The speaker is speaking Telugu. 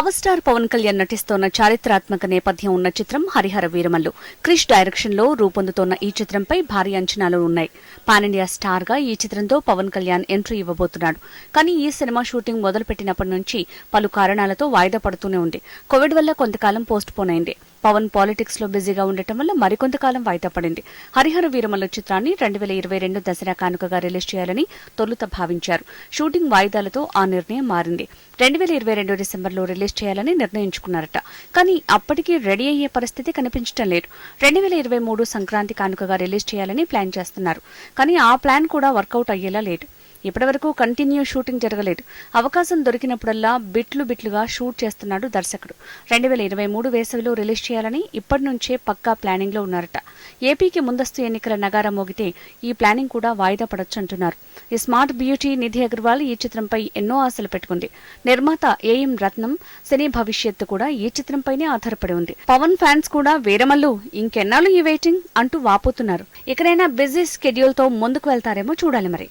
పవర్ స్టార్ పవన్ కళ్యాణ్ నటిస్తోన్న చారిత్రాత్మక నేపథ్యం ఉన్న చిత్రం హరిహర వీరమల్లు. క్రిష్ డైరెక్షన్లో రూపొందుతోన్న ఈ చిత్రంపై భారీ అంచనాలు ఉన్నాయి. పాన్ ఇండియా స్టార్గా ఈ చిత్రంతో పవన్ కళ్యాణ్ ఎంట్రీ ఇవ్వబోతున్నాడు. కానీ ఈ సినిమా షూటింగ్ మొదలుపెట్టినప్పటి నుంచి పలు కారణాలతో వాయిదా పడుతూనే ఉంది. కోవిడ్ వల్ల కొంతకాలం పోస్ట్ పోన్ అయింది. పవన్ పాలిటిక్స్లో బిజీగా ఉండటం వల్ల మరికొంతకాలం వాయిదా పడింది. హరిహర వీరమల్లు చిత్రాన్ని రెండు వేల ఇరవై రెండు దసరా కానుకగా రిలీజ్ చేయాలని తొలుత భావించారు. షూటింగ్ వాయిదాలతో ఆ నిర్ణయం మారింది. రెండు వేల ఇరవై రెండు డిసెంబర్లో రిలీజ్ చేయాలని నిర్ణయించుకున్నారట. కానీ అప్పటికి రెడీ అయ్యే పరిస్థితి కనిపించడం లేదు. రెండు వేల ఇరవై మూడు సంక్రాంతి కానుకగా రిలీజ్ చేయాలని ప్లాన్ చేస్తున్నారు. కానీ ఆ ప్లాన్ కూడా వర్కౌట్ అయ్యేలా లేదు. ఇప్పటివరకు కంటిన్యూ షూటింగ్ జరగలేదు. అవకాశం దొరికినప్పుడల్లా బిట్లు బిట్లుగా షూట్ చేస్తున్నాడు దర్శకుడు. రెండు వేల ఇరవై మూడు వేసవిలో రిలీజ్ చేయాలని ఇప్పటి నుంచే పక్కా ప్లానింగ్లో ఉన్నారట. ఏపీకి ముందస్తు ఎన్నికల నగారా మోగితే ఈ ప్లానింగ్ కూడా వాయిదా పడొచ్చు అంటున్నారు ఈ స్మార్ట్ బ్యూటీ నిధి అగర్వాల్ ఈ చిత్రంపై ఎన్నో ఆశలు పెట్టుకుంది. నిర్మాత ఏఎం రత్నం సినీ భవిష్యత్తు కూడా ఈ చిత్రంపైనే ఆధారపడి ఉంది. పవన్ ఫ్యాన్స్ కూడా వీరమల్లు ఇంకెన్నాళ్ళు ఈ వెయిటింగ్ అంటూ వాపోతున్నారు. ఇకనైనా బిజీ స్కెడ్యూల్తో ముందుకు వెళ్తారేమో చూడాలి మరి.